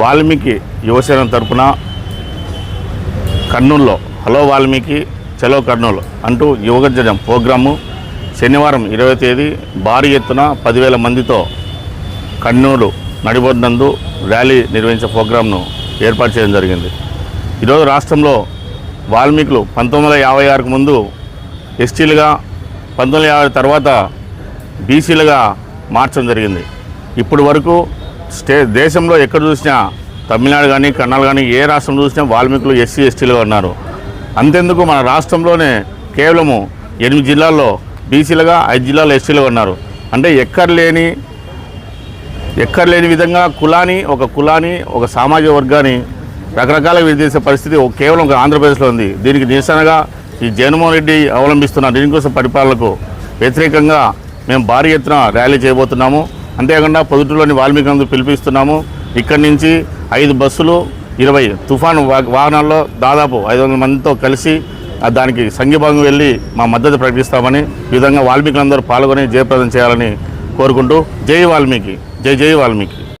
వాల్మీకి యువసేన తరపున కర్నూలులో. హలో వాల్మీకి చలో కర్నూలు అంటూ యువగజనం ప్రోగ్రాము శనివారం ఇరవై తేదీ భారీ ఎత్తున పదివేల మందితో కర్నూలు నడిబొడ్డందు ర్యాలీ నిర్వహించే ప్రోగ్రాంను ఏర్పాటు చేయడం జరిగింది. ఈరోజు రాష్ట్రంలో వాల్మీకులు పంతొమ్మిది వందల యాభై ఆరుకు ముందు ఎస్టీలుగా పంతొమ్మిది యాభై తర్వాత బీసీలుగా మార్చడం జరిగింది. ఇప్పటి వరకు స్టే దేశంలో ఎక్కడ చూసినా తమిళనాడు కానీ కన్నడ కానీ ఏ రాష్ట్రం చూసినా వాల్మీకులు ఎస్సీ ఎస్టీలుగా ఉన్నారు. అంతెందుకు మన రాష్ట్రంలోనే కేవలము ఎనిమిది జిల్లాల్లో బీసీలుగా ఐదు జిల్లాలో ఎస్టీలుగా ఉన్నారు. అంటే ఎక్కడ లేని ఎక్కడ లేని విధంగా కులాన్ని ఒక కులాన్ని ఒక సామాజిక వర్గాన్ని రకరకాలుగా విధించే పరిస్థితి కేవలం ఒక ఆంధ్రప్రదేశ్లో ఉంది. దీనికి నిరసనగా ఈ జగన్మోహన్ రెడ్డి అవలంబిస్తున్న దీనికోసం పరిపాలనకు వ్యతిరేకంగా మేము భారీ ఎత్తున ర్యాలీ చేయబోతున్నాము. అంతేకాకుండా పొదుటిలోని వాల్మీకి అందరూ పిలిపిస్తున్నాము. ఇక్కడి నుంచి ఐదు బస్సులు ఇరవై తుఫాను వా- వాహనాల్లో దాదాపు ఐదు వందల మందితో కలిసి దానికి సంఘీభాగం వెళ్ళి మా మద్దతు ప్రకటిస్తామని ఈ విధంగా వాల్మీకులందరూ పాల్గొని జయప్రదం చేయాలని కోరుకుంటూ జై వాల్మీకి జై జై వాల్మీకి.